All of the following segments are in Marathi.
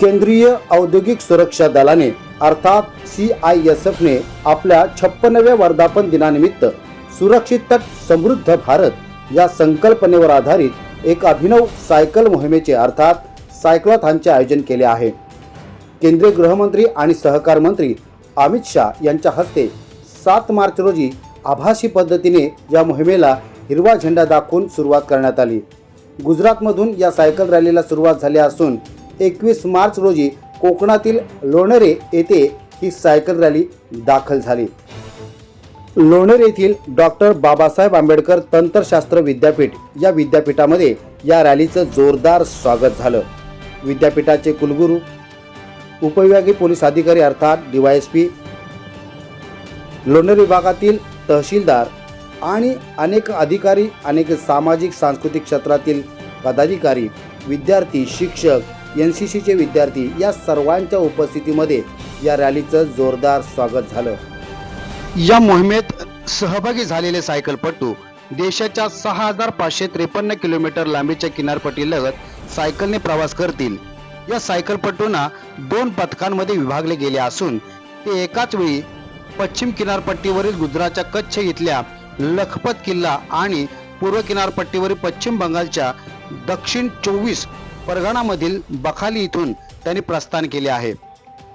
केंद्रीय औद्योगिक सुरक्षा दलाने अर्थात सी आय एस एफने आपल्या छप्पनव्या वर्धापन दिनानिमित्त सुरक्षित तट समृद्ध भारत या संकल्पनेवर आधारित एक अभिनव सायकल मोहिमेचे अर्थात सायक्लॉथॉनचे आयोजन केले आहे. केंद्रीय गृहमंत्री आणि सहकार मंत्री अमित शाह यांच्या हस्ते सात मार्च रोजी आभासी पद्धतीने या मोहिमेला हिरवा झेंडा दाखवून सुरुवात करण्यात आली. गुजरातमधून या सायकल रॅलीला सुरुवात झाली असून एकवीस मार्च रोजी कोकणातील लोणेरे येथे ही सायकल रॅली दाखल झाली. लोणेर येथील डॉक्टर बाबासाहेब आंबेडकर तंत्रशास्त्र विद्यापीठ या विद्यापीठामध्ये या रॅलीचं जोरदार स्वागत झालं. विद्यापीठाचे कुलगुरू उपविभागीय पोलीस अधिकारी अर्थात डीवायएसपी लोणेर विभागातील तहसीलदार आणि अनेक अधिकारी अनेक सामाजिक सांस्कृतिक क्षेत्रातील पदाधिकारी विद्यार्थी शिक्षक एन सी सीचे विद्यार्थी या सर्वांच्या उपस्थितीमध्ये या रॅलीचं जोरदार स्वागत झालं. या मोहिमेत सहभागी झालेले सायकलपटू देशाच्या सहा हजार पाचशे त्रेपन्न किलोमीटर लांबीच्या किनारपट्टीलगत सायकलने प्रवास करतील. या सायकलपटूंना दोन पथकांमध्ये विभागले गेले असून ते एकाच वेळी पश्चिम किनारपट्टीवरील गुजरातच्या कच्छ इथल्या लखपत किल्ला आणि पूर्व किनारपट्टीवरील पश्चिम बंगालच्या दक्षिण चोवीस परगणामधील बखाली इथून त्यांनी प्रस्थान केले आहे.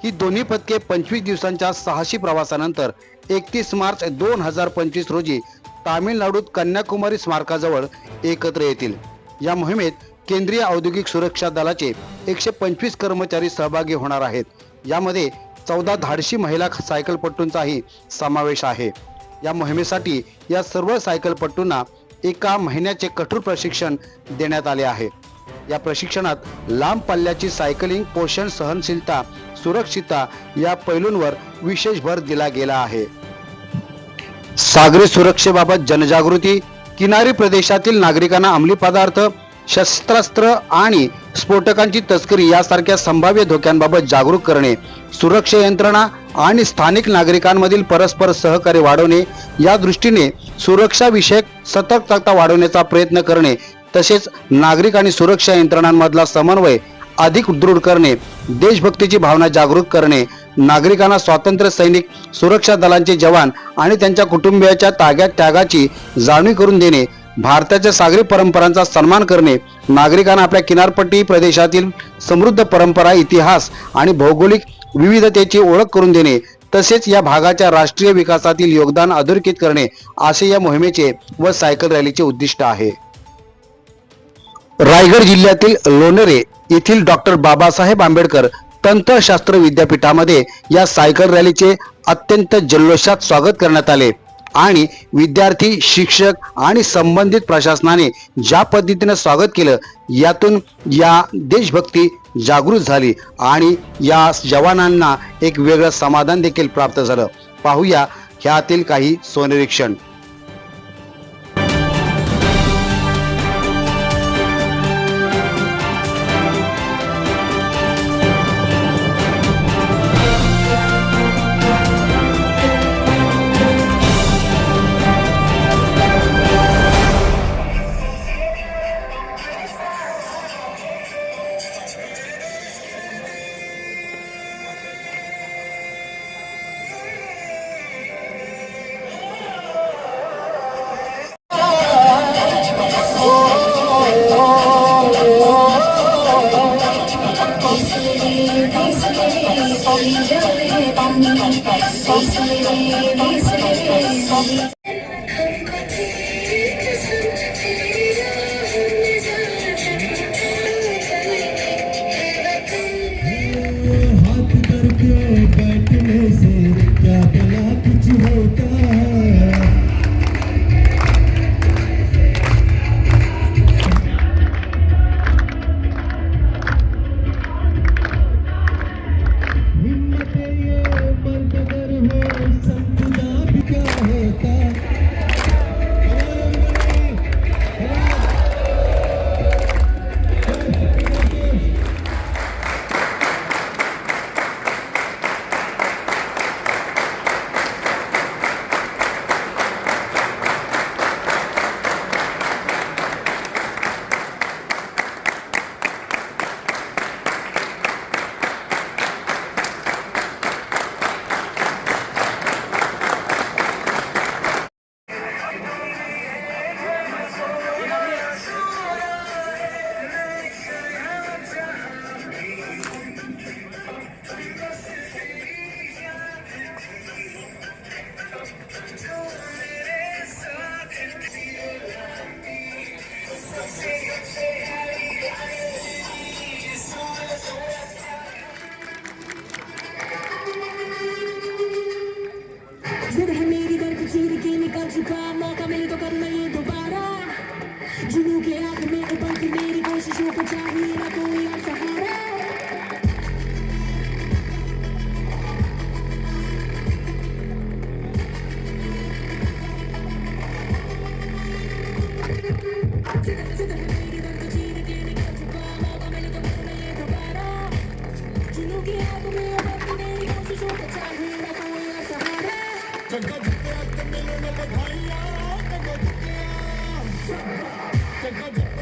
ही दोन्ही पथके पंचवीस दिवसांच्या सहाशे प्रवासानंतर एकतीस मार्च दोन हजार पंचवीस रोजी तामिळनाडूत कन्याकुमारी स्मारकाजवळ एकत्र येतील. या मोहिमेत केंद्रीय औद्योगिक सुरक्षा दलाचे एकशे पंचवीस कर्मचारी सहभागी होणार आहेत. यामध्ये चौदा धाडशी महिला सायकलपट्टूंचाही समावेश आहे. या मोहिमेसाठी या सर्व सायकलपट्टूंना एका महिन्याचे कठोर प्रशिक्षण देण्यात आले आहे. या प्रशिक्षणात लांब पल्ल्याची सायकलिंग पोषण सहनशीलता सुरक्षितता या पैलूंवर विशेष भर दिला गेला आहे. सागरी सुरक्षेबाबत जनजागृती किनारी प्रदेशातील नागरिकांना अंमली पदार्थ शस्त्रास्त्र आणि स्फोटकांची तस्करी यासारख्या संभाव्य धोक्यांबाबत जागरूक करणे सुरक्षा यंत्रणा आणि स्थानिक नागरिकांमधील परस्पर सहकार्य वाढवणे या दृष्टीने सुरक्षाविषयक सतर्कता वाढवण्याचा प्रयत्न करणे तसेच नागरिक आणि सुरक्षा यंत्रणांमधला समन्वय अधिक दृढ करणे देशभक्तीची भावना जागृत करणे नागरिकांना स्वातंत्र्य सैनिक सुरक्षा दलांचे जवान आणि त्यांच्या कुटुंबियाच्या ताग्यात त्यागाची जाणीव करून देणे भारताच्या सागरी परंपरांचा सन्मान करणे नागरिकांना आपल्या किनारपट्टी प्रदेशातील समृद्ध परंपरा इतिहास आणि भौगोलिक विविधतेची ओळख करून देणे तसेच या भागाच्या राष्ट्रीय विकासातील योगदान अधोरेखित करणे असे या मोहिमेचे व सायकल रॅलीचे उद्दिष्ट आहे. रायगड जिल्ह्यातील लोणेरे येथील डॉक्टर बाबासाहेब आंबेडकर तंत्रशास्त्र विद्यापीठामध्ये या सायकल रॅलीचे अत्यंत जल्लोषात स्वागत करण्यात आले. आणि विद्यार्थी शिक्षक आणि संबंधित प्रशासनाने ज्या पद्धतीने स्वागत केलं यातून या देशभक्ती जागृत झाली आणि या जवानांना एक वेगळं समाधान देखील प्राप्त झालं. पाहूया ह्यातील काही सोनिरीक्षण ਜੱਗ ਜਿੱਤਿਆ ਤੇ ਮੈਨੂੰ ਨਾ ਬਧਾਈਆਂ ਜੱਗ ਜਿੱਤਿਆ। ਜੱਗ